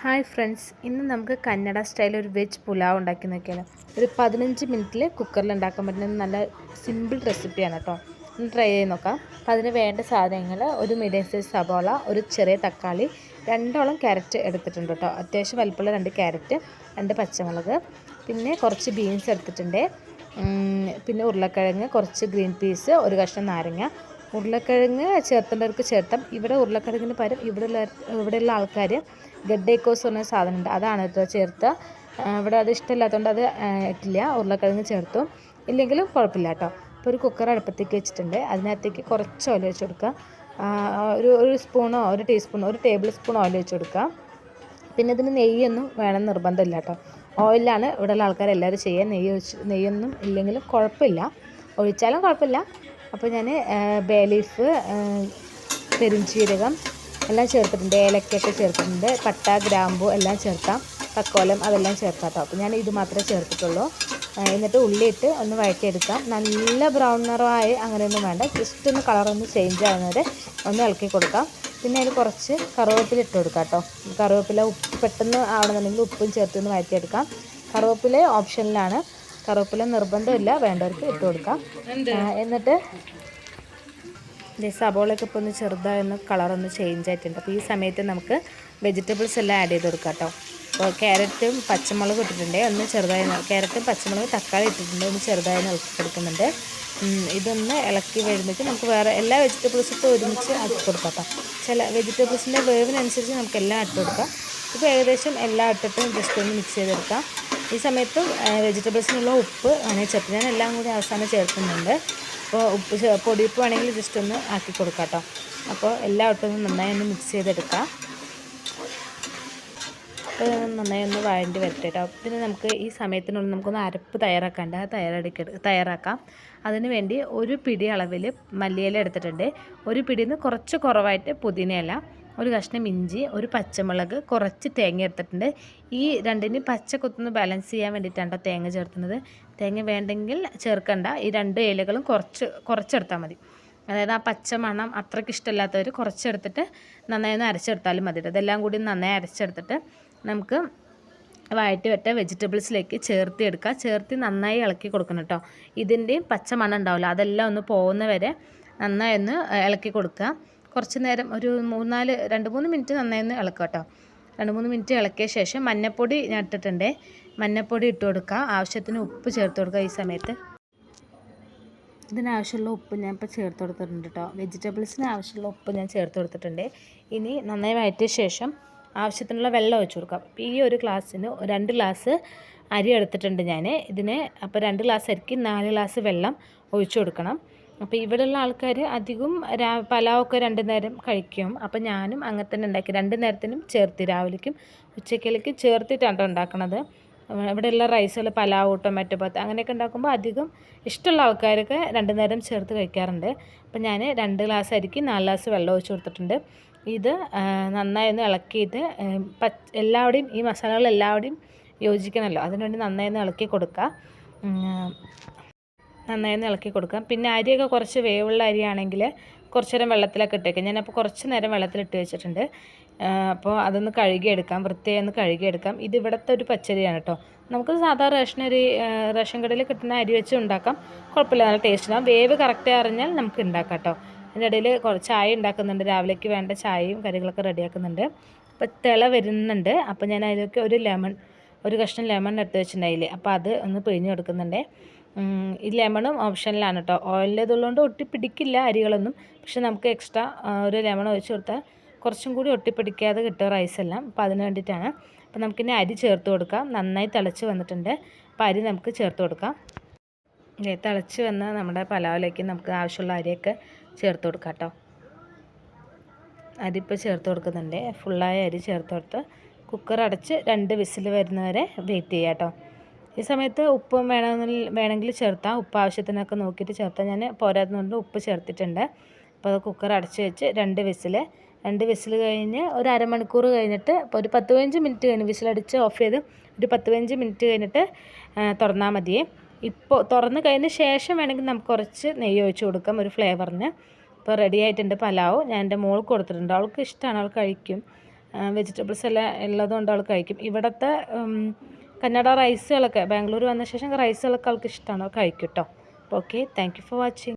Hi friends ഇന്ന് നമുക്ക് Kannada style ഒരു വെജ് പുലാവ് ഉണ്ടാക്കി നോക്കിയാലോ ഒരു പതിനഞ്ച് മിനിറ്റിൽ കുക്കറിൽ ഉണ്ടാക്കാൻ പറ്റുന്ന നല്ല സിമ്പിൾ റെസിപ്പിയാണ് കേട്ടോ ഒന്ന് ട്രൈ ചെയ്ത് നോക്കാം. അപ്പോൾ അതിന് വേണ്ട സാധനങ്ങൾ ഒരു മീഡിയം സൈസ് സബോള ഒരു ചെറിയ തക്കാളി രണ്ടോളം ക്യാരറ്റ് എടുത്തിട്ടുണ്ട് കേട്ടോ അത്യാവശ്യം വലിപ്പമുള്ള രണ്ട് ക്യാരറ്റ് രണ്ട് പച്ചമുളക് പിന്നെ കുറച്ച് ബീൻസ് എടുത്തിട്ടുണ്ട്. പിന്നെ ഉരുളക്കിഴങ്ങ് കുറച്ച് ഗ്രീൻ പീസ് ഒരു കഷ്ണം നാരങ്ങ ഉരുളക്കിഴങ്ങ് ചേർത്തേണ്ടവർക്ക് ചേർത്താം. ഇവിടെ ഉരുളക്കിഴങ്ങിന് പകരം ഇവിടെയുള്ള ഇവിടെയുള്ള ആൾക്കാർ ഗഡ്ഡേക്കോസ് പറഞ്ഞ സാധനമുണ്ട്. അതാണ് കേട്ടോ ചേർത്ത്. ഇവിടെ അത് ഇഷ്ടമില്ലാത്തതുകൊണ്ട് അത് ഇട്ടില്ല. ഉരുളക്കിഴങ്ങ് ചേർത്തു. ഇല്ലെങ്കിലും കുഴപ്പമില്ല കേട്ടോ. ഇപ്പോൾ ഒരു കുക്കർ അടുപ്പത്തേക്ക് വെച്ചിട്ടുണ്ട്. അതിനകത്തേക്ക് കുറച്ച് ഓയിൽ വെച്ച് കൊടുക്കുക. ഒരു ഒരു സ്പൂണോ ഒരു ടീസ്പൂണോ ഒരു ടേബിൾ സ്പൂൺ ഓയിൽ വെച്ച് കൊടുക്കുക. പിന്നെ ഇതിന് നെയ്യൊന്നും വേണം നിർബന്ധമില്ല കേട്ടോ. ഓയിലാണ് ഇവിടെയുള്ള ആൾക്കാരെല്ലാവരും ചെയ്യുക. നെയ്യ് ഒഴിച്ച് നെയ്യൊന്നും ഇല്ലെങ്കിലും കുഴപ്പമില്ല. ഒഴിച്ചാലും കുഴപ്പമില്ല. അപ്പോൾ ഞാൻ ബേലീഫ് പെരുംജീരകം എല്ലാം ചേർത്തിട്ടുണ്ട്. ഏലക്കയൊക്കെ ചേർത്തിട്ടുണ്ട്. പട്ട ഗ്രാമ്പു എല്ലാം ചേർക്കാം. തക്കോലം അതെല്ലാം ചേർക്കാം കേട്ടോ അപ്പോൾ ഞാൻ ഇത് മാത്രമേ ചേർത്തിട്ടുള്ളൂ. എന്നിട്ട് ഉള്ളിയിട്ട് ഒന്ന് വഴറ്റിയെടുക്കാം. നല്ല ബ്രൗൺ നിറമായി അങ്ങനെയൊന്നും വേണ്ട. ജസ്റ്റ് ഒന്ന് കളറൊന്ന് ചേഞ്ച് ആകുന്നവരെ ഒന്ന് ഇളക്കി കൊടുക്കാം. പിന്നെ അതിൽ കുറച്ച് കറുവേപ്പില ഇട്ട് കൊടുക്കാം കേട്ടോ കറുവേപ്പില ഉപ്പ് പെട്ടെന്ന് ആവണമെന്നുണ്ടെങ്കിൽ ഉപ്പും ചേർത്ത് ഒന്ന് വഴറ്റിയെടുക്കാം. കറുവേപ്പില ഓപ്ഷനിലാണ് കറുവേപ്പില നിർബന്ധമില്ല. വേണ്ടവർക്ക് ഇട്ട് കൊടുക്കാം. എന്നിട്ട് സബോളയൊക്കെ ഇപ്പോൾ ഒന്ന് ചെറുതായൊന്ന് കളറൊന്ന് ചേഞ്ച് ആയിട്ടുണ്ട്. അപ്പോൾ ഈ സമയത്ത് നമുക്ക് വെജിറ്റബിൾസ് എല്ലാം ആഡ് ചെയ്ത് കൊടുക്കാം കേട്ടോ അപ്പോൾ ക്യാരറ്റും പച്ചമുളകും ഇട്ടിട്ടുണ്ട്. ഒന്ന് ചെറുതായി ക്യാരറ്റും പച്ചമുളകും തക്കാളി ഇട്ടിട്ടുണ്ട്. ഒന്ന് ചെറുതായി ഇളക്കി കൊടുക്കുന്നുണ്ട്. ഇതൊന്ന് ഇളക്കി വരുമ്പോഴേക്കും നമുക്ക് വേറെ എല്ലാ വെജിറ്റബിൾസും ഇപ്പോൾ ഒരുമിച്ച് ആക്കി കൊടുക്കാം കേട്ടോ ചില വെജിറ്റബിൾസിന്റെ വേവിനനുസരിച്ച് നമുക്ക് എല്ലാം ഇട്ട് കൊടുക്കാം. ഇപ്പോൾ ഏകദേശം എല്ലാം ഇട്ടിട്ട് ജസ്റ്റ് ഒന്ന് മിക്സ് ചെയ്തെടുക്കാം. ഈ സമയത്ത് വെജിറ്റബിൾസിനുള്ള ഉപ്പ് അങ്ങനെ ചേർത്ത് ഞാൻ എല്ലാം കൂടി അവസാനം ചേർക്കുന്നുണ്ട്. അപ്പോൾ ഉപ്പ് പൊടിയുപ്പ് വേണമെങ്കിൽ ജസ്റ്റ് ഒന്ന് ആക്കി കൊടുക്കാം കേട്ടോ അപ്പോൾ എല്ലാം ഒട്ടും നന്നായി ഒന്ന് മിക്സ് ചെയ്തെടുക്കാം. നന്നായി ഒന്ന് വഴണ്ടി വരട്ടെ കേട്ടോ പിന്നെ നമുക്ക് ഈ സമയത്തിനുള്ളിൽ നമുക്കൊന്ന് അരപ്പ് തയ്യാറാക്കാണ്ട് ആ തയ്യാറെടുക്ക തയ്യാറാക്കാം. അതിന് വേണ്ടി ഒരു പിടി അളവിൽ മല്ലിയില എടുത്തിട്ടുണ്ട്. ഒരു പിടിയിൽ നിന്ന് കുറച്ച് കുറവായിട്ട് പുതിനയില. ഒരു കഷ്ണം ഇഞ്ചി ഒരു പച്ചമുളക് കുറച്ച് തേങ്ങ എടുത്തിട്ടുണ്ട്. ഈ രണ്ടിന് പച്ച കുത്തുന്ന ബാലൻസ് ചെയ്യാൻ വേണ്ടിയിട്ടാണ് തേങ്ങ ചേർക്കുന്നത് തേങ്ങ വേണ്ടെങ്കിൽ ചേർക്കണ്ട. ഈ രണ്ട് ഇലകളും കുറച്ച് കുറച്ചെടുത്താൽ മതി. അതായത് ആ പച്ച മണം അത്രയ്ക്ക് ഇഷ്ടമില്ലാത്തവർ കുറച്ചെടുത്തിട്ട് നന്നായി ഒന്ന് അരച്ചെടുത്താലും മതി. ഇതെല്ലാം കൂടി നന്നായി അരച്ചെടുത്തിട്ട് നമുക്ക് വഴറ്റി വെട്ട വെജിറ്റബിൾസിലേക്ക് ചേർത്തി എടുക്കുക. ചേർത്തി നന്നായി ഇളക്കി കൊടുക്കണം കേട്ടോ ഇതിന്റെയും പച്ച മണം ഉണ്ടാവില്ല. അതെല്ലാം ഒന്ന് പോകുന്ന വരെ നന്നായി ഒന്ന് ഇളക്കി കൊടുക്കുക. കുറച്ച് നേരം ഒരു മൂന്നാൽ രണ്ട് മൂന്ന് മിനിറ്റ് നന്നായി ഒന്ന് ഇളക്കുക കേട്ടോ. രണ്ട് മൂന്ന് മിനിറ്റ് ഇളക്കിയ ശേഷം മഞ്ഞപ്പൊടി ഞാൻ ഇട്ടിട്ടുണ്ട്. മഞ്ഞപ്പൊടി ഇട്ട് കൊടുക്കുക ആവശ്യത്തിന് ഉപ്പ് ചേർത്ത് കൊടുക്കുക ഈ സമയത്ത്. ഇതിനാവശ്യമുള്ള ഉപ്പ് ഞാൻ ഇപ്പോൾ ചേർത്ത് കൊടുത്തിട്ടുണ്ട് കേട്ടോ. വെജിറ്റബിൾസിന് ആവശ്യമുള്ള ഉപ്പ് ഞാൻ ചേർത്ത് കൊടുത്തിട്ടുണ്ട്. ഇനി നന്നായി വഴറ്റിയ ശേഷം ആവശ്യത്തിനുള്ള വെള്ളം ഒഴിച്ചു കൊടുക്കാം. അപ്പോൾ ഈ ഒരു ഗ്ലാസ്സിന് രണ്ട് ഗ്ലാസ് അരി എടുത്തിട്ടുണ്ട് ഞാൻ. ഇതിന് അപ്പോൾ രണ്ട് ഗ്ലാസ് അരിക്ക് നാല് ഗ്ലാസ് വെള്ളം ഒഴിച്ചു കൊടുക്കണം. അപ്പോൾ ഇവിടെയുള്ള ആൾക്കാർ അധികം രാ പലാവൊക്കെ രണ്ട് നേരം കഴിക്കും. അപ്പോൾ ഞാനും അങ്ങനെ തന്നെ ഉണ്ടാക്കി. രണ്ട് നേരത്തിനും ചേർത്ത്. രാവിലേക്കും ഉച്ചക്കലേക്കും ചേർത്തിട്ടാണ് ഉണ്ടാക്കണത്. ഇവിടെയുള്ള റൈസുകൾ പലാവ് ടൊമാറ്റോ പത്ത് അങ്ങനെയൊക്കെ ഉണ്ടാക്കുമ്പോൾ അധികം ഇഷ്ടമുള്ള ആൾക്കാരൊക്കെ രണ്ട് നേരം ചേർത്ത് കഴിക്കാറുണ്ട്. അപ്പോൾ ഞാൻ രണ്ട് ഗ്ലാസ് അരിക്ക് നാല് ഗ്ലാസ് വെള്ളം ഒഴിച്ച് കൊടുത്തിട്ടുണ്ട്. ഇത് നന്നായി ഒന്ന് ഇളക്കിയിട്ട് പച്ച എല്ലാവിടെയും ഈ മസാലകൾ എല്ലാവിടെയും യോജിക്കണമല്ലോ. അതിനുവേണ്ടി നന്നായി ഒന്ന് ഇളക്കി കൊടുക്കുക. നന്നായി ഇളക്കി കൊടുക്കാം. പിന്നെ അരിയൊക്കെ കുറച്ച് വേവുള്ള അരിയാണെങ്കിൽ കുറച്ച് നേരം വെള്ളത്തിലൊക്കെ ഇട്ടേക്കാം ഞാനപ്പോൾ കുറച്ച് നേരം വെള്ളത്തിലിട്ട് വെച്ചിട്ടുണ്ട്. അപ്പോൾ അതൊന്ന് കഴുകിയെടുക്കാം. വൃത്തിയായി ഒന്ന് കഴുകിയെടുക്കാം. ഇത് ഇവിടുത്തെ ഒരു പച്ചരിയാണ് കേട്ടോ. നമുക്ക് സാധാ റേഷൻ അരി റേഷൻ കടയിൽ കിട്ടുന്ന അരി വെച്ച് ഉണ്ടാക്കാം. കുഴപ്പമില്ല നല്ല ടേസ്റ്റ് ആവും വേവ് കറക്റ്റ് അറിഞ്ഞാൽ നമുക്ക് ഉണ്ടാക്കാം കേട്ടോ. അതിന്റെ ഇടയിൽ കുറച്ച് ചായ ഉണ്ടാക്കുന്നുണ്ട്. രാവിലേക്ക് വേണ്ട ചായയും കറികളൊക്കെ റെഡിയാക്കുന്നുണ്ട്. അപ്പോൾ തിള വരുന്നുണ്ട്. അപ്പോൾ ഞാൻ അതിലേക്ക് ഒരു ലെമൺ ഒരു കഷ്ണം ലെമൺ എടുത്ത് വെച്ചിട്ടുണ്ടായില്ലേ അപ്പോൾ അത് ഒന്ന് പിഴിഞ്ഞ് കൊടുക്കുന്നുണ്ട്. ഈ ലെമണും ഓപ്ഷനിലാണ് കേട്ടോ ഓയിലേതുള്ളതുകൊണ്ട് ഒട്ടിപ്പിടിക്കില്ല അരികളൊന്നും. പക്ഷെ നമുക്ക് എക്സ്ട്രാ ഒരു ലെമൺ ഒഴിച്ച് കൊടുത്താൽ കുറച്ചും കൂടി ഒട്ടിപ്പിടിക്കാതെ കിട്ടും റൈസ് എല്ലാം. അപ്പോൾ അതിന് വേണ്ടിയിട്ടാണ്. അപ്പോൾ നമുക്കിനി അരി ചേർത്ത് കൊടുക്കാം. നന്നായി തിളച്ച് വന്നിട്ടുണ്ട്. അപ്പോൾ അരി നമുക്ക് ചേർത്ത് കൊടുക്കാം. തിളച്ച് വന്ന നമ്മുടെ പലാവിലേക്ക് നമുക്ക് ആവശ്യമുള്ള അരിയൊക്കെ ചേർത്ത് കൊടുക്കാം കേട്ടോ അരി ഇപ്പോൾ ചേർത്ത് കൊടുക്കുന്നുണ്ട്. ഫുള്ളായ അരി ചേർത്ത് കൊടുത്ത് കുക്കർ അടച്ച് രണ്ട് വിസിൽ വരുന്നവരെ വെയിറ്റ് ചെയ്യാം കേട്ടോ ഈ സമയത്ത് ഉപ്പ് വേണമെങ്കിൽ വേണമെങ്കിൽ ചേർത്താം. ഉപ്പ് ആവശ്യത്തിനൊക്കെ നോക്കിയിട്ട് ചേർത്താം. ഞാൻ പോരാത്തതുകൊണ്ട് ഉപ്പ് ചേർത്തിട്ടുണ്ട്. അപ്പോൾ അത് കുക്കർ അടച്ച് വെച്ച് രണ്ട് വിസിൽ. രണ്ട് വിസിൽ കഴിഞ്ഞ് ഒരു അരമണിക്കൂർ കഴിഞ്ഞിട്ട് ഇപ്പോൾ ഒരു പത്ത് പതിനഞ്ച് മിനിറ്റ് കഴിഞ്ഞ് വിസിലടിച്ച് ഓഫ് ചെയ്ത് ഒരു പത്ത് പതിനഞ്ച് മിനിറ്റ് കഴിഞ്ഞിട്ട് തുറന്നാൽ മതിയേ ഇപ്പോൾ തുറന്ന് കഴിഞ്ഞ ശേഷം വേണമെങ്കിൽ നമുക്ക് കുറച്ച് നെയ്യ് ഒഴിച്ച് കൊടുക്കാം ഒരു ഫ്ലേവറിന് ഇപ്പോൾ റെഡി ആയിട്ടുണ്ട് പലാവ്. ഞാൻ എന്റെ മോൾക്ക് കൊടുത്തിട്ടുണ്ട്. അവൾക്ക് ഇഷ്ടമാണ്. അവൾ കഴിക്കും. വെജിറ്റബിൾസ് എല്ലാം ഉള്ളതുകൊണ്ട് അവൾ കഴിക്കും. ഇവിടുത്തെ കന്നഡ റൈസുകളൊക്കെ ബാംഗ്ലൂർ വന്ന ശേഷം റൈസുകളൊക്കെ ആൾക്ക് ഇഷ്ടമാണ് കഴിക്കും കേട്ടോ ഓക്കെ താങ്ക് ഫോർ വാച്ചിങ്